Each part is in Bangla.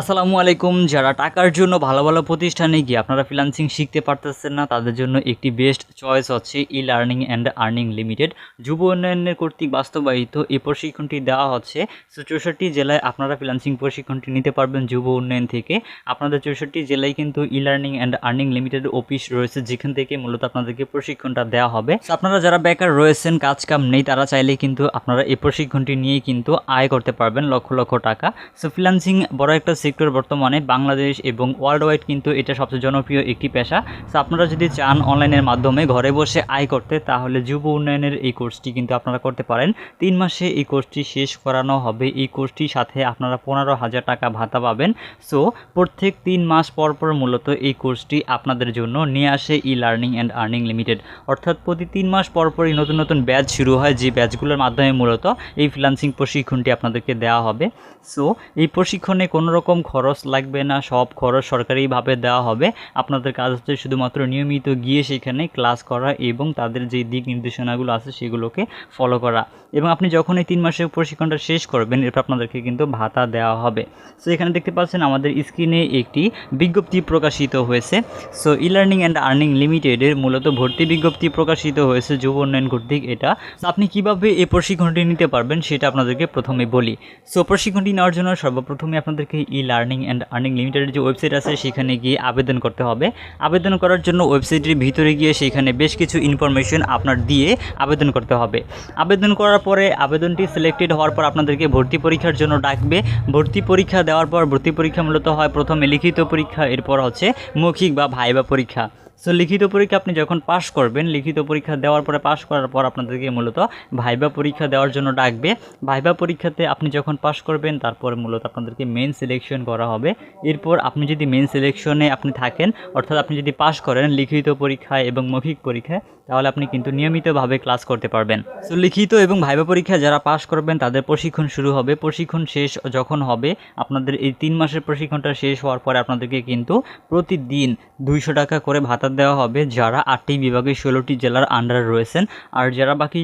আসসালামু আলাইকুম। যারা টাকার জন্য ভালো ভালো প্রতিষ্ঠানে গিয়ে আপনারা ফ্রিল্যান্সিং শিখতে পারতেছেন না, তাদের জন্য একটি বেস্ট চয়েস হচ্ছে e learning and earning limited যুব উন্নয়নের কর্তৃক বাস্তবায়িত এই প্রশিক্ষণটি দেওয়া হচ্ছে। সো চৌষট্টি জেলায় আপনারা ফ্রিল্যান্সিং প্রশিক্ষণটি নিতে পারবেন যুব উন্নয়ন থেকে। আপনাদের চৌষট্টি জেলায় কিন্তু e learning and earning limited office রয়েছে, যেখান থেকে মূলত আপনাদেরকে প্রশিক্ষণটা দেওয়া হবে। আপনারা যারা বেকার রয়েছেন, কাজ কাম নেই, তারা চাইলে কিন্তু আপনারা এই প্রশিক্ষণটি নিয়ে কিন্তু আয় করতে পারবেন লক্ষ লক্ষ টাকা। সো ফ্রিল্যান্সিং বড় একটা সেক্টর বর্তমানে বাংলাদেশ এবং ওয়ার্ল্ড ওয়াইড কিন্তু এটা সবচেয়ে জনপ্রিয় একটি পেশা। সো আপনারা যদি চান অনলাইনের মাধ্যমে ঘরে বসে আয় করতে, তাহলে যুব উন্নয়নের এই কোর্সটি কিন্তু আপনারা করতে পারেন। তিন মাসে এই কোর্সটি শেষ করানো হবে। এই কোর্সটির সাথে আপনারা পনেরো হাজার টাকা ভাতা পাবেন। সো প্রত্যেক তিন মাস পর পর মূলত এই কোর্সটি আপনাদের জন্য নিয়ে আসে e learning and earning limited অর্থাৎ প্রতি তিন মাস পর পরই নতুন নতুন ব্যাচ শুরু হয়। যে ব্যাচগুলোর মাধ্যমে মূলত এই ফ্রিলান্সিং প্রশিক্ষণটি আপনাদেরকে দেওয়া হবে। সো এই প্রশিক্ষণে কোনো রকম খরচ লাগবে না, সব খরচ সরকারিভাবে দেওয়া হবে। আপনাদের কাজ হচ্ছে শুধুমাত্র নিয়মিত গিয়ে সেখানে ক্লাস করা এবং তাদের যে দিক নির্দেশনাগুলো আছে সেগুলোকে ফলো করা। এবং আপনি যখন এই তিন মাসের প্রশিক্ষণটা শেষ করবেন, এরপর আপনাদেরকে কিন্তু ভাতা দেওয়া হবে। সো এখানে দেখতে পাচ্ছেন আমাদের স্ক্রিনে একটি বিজ্ঞপ্তি প্রকাশিত হয়েছে। So e learning and earning লিমিটেডের মূলত ভর্তি বিজ্ঞপ্তি প্রকাশিত হয়েছে যুব উন্নয়ন কর্তৃক এটা। আপনি কীভাবে এই প্রশিক্ষণটি নিতে পারবেন সেটা আপনাদেরকে প্রথমে বলি। সো প্রশিক্ষণটি নেওয়ার জন্য সর্বপ্রথমে আপনাদেরকে লার্নিং অ্যান্ড আর্নিং লিমিটেডের যে ওয়েবসাইট আছে, সেখানে গিয়ে আবেদন করতে হবে। আবেদন করার জন্য ওয়েবসাইটের ভিতরে গিয়ে সেখানে বেশ কিছু ইনফরমেশন আপনার দিয়ে আবেদন করতে হবে। আবেদন করার পরে আবেদনটি সিলেক্টেড হওয়ার পর আপনাদেরকে ভর্তি পরীক্ষার জন্য ডাকবে। ভর্তি পরীক্ষা দেওয়ার পর ভর্তি পরীক্ষা মূলত হয় প্রথমে লিখিত পরীক্ষা, এরপর হচ্ছে মৌখিক বা ভাইবা পরীক্ষা। সো লিখিত পরীক্ষা আপনি যখন পাশ করবেন, লিখিত পরীক্ষা দেওয়ার পরে পাশ করার পর আপনাদেরকে মূলত ভাইবা পরীক্ষা দেওয়ার জন্য ডাকবে। ভাইবা পরীক্ষাতে আপনি যখন পাশ করবেন, তারপর মূলত আপনাদেরকে মেন সিলেকশন করা হবে। এরপর আপনি যদি মেন সিলেকশনে আপনি থাকেন, অর্থাৎ আপনি যদি পাশ করেন লিখিত পরীক্ষায় এবং মৌখিক পরীক্ষায়, তাহলে আপনি কিন্তু নিয়মিতভাবে ক্লাস করতে পারবেন। সো লিখিত এবং ভাইবা পরীক্ষা যারা পাশ করবেন, তাদের প্রশিক্ষণ শুরু হবে। প্রশিক্ষণ শেষ যখন হবে, আপনাদের এই তিন মাসের প্রশিক্ষণটা শেষ হওয়ার পরে আপনাদেরকে কিন্তু প্রতিদিন দুইশো টাকা করে ভাতা দেওয়া হবে যারা আটটি বিভাগে ষোলোটি জেলার আন্ডারে রয়েছেন। আর যারা বাকি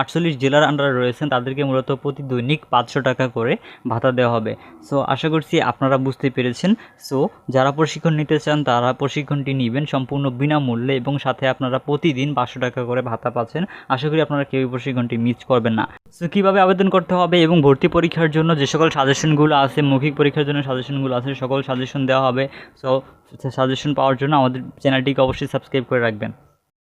আটচল্লিশ জেলার আন্ডারে রয়েছেন, তাদেরকে মূলত প্রতি দৈনিক পাঁচশো টাকা করে ভাতা দেওয়া হবে। সো আশা করছি আপনারা বুঝতে পেরেছেন। সো যারা প্রশিক্ষণ নিতে চান, তারা প্রশিক্ষণটি নেবেন সম্পূর্ণ বিনামূল্যে এবং সাথে আপনারা প্রতিদিন পাঁচশো টাকা করে ভাতা পাচ্ছেন। আশা করি আপনারা কেউ প্রশিক্ষণটি মিস করবেন না। সো কীভাবে আবেদন করতে হবে এবং ভর্তি পরীক্ষার জন্য যে সকল সাজেশনগুলো আছে, মৌখিক পরীক্ষার জন্য সাজেশনগুলো আছে, সকল সাজেশন দেওয়া হবে। সো সাজেশন পাওয়ার জন্য আমাদের চ্যানেলটিকে অবশ্যই সাবস্ক্রাইব করে রাখবেন।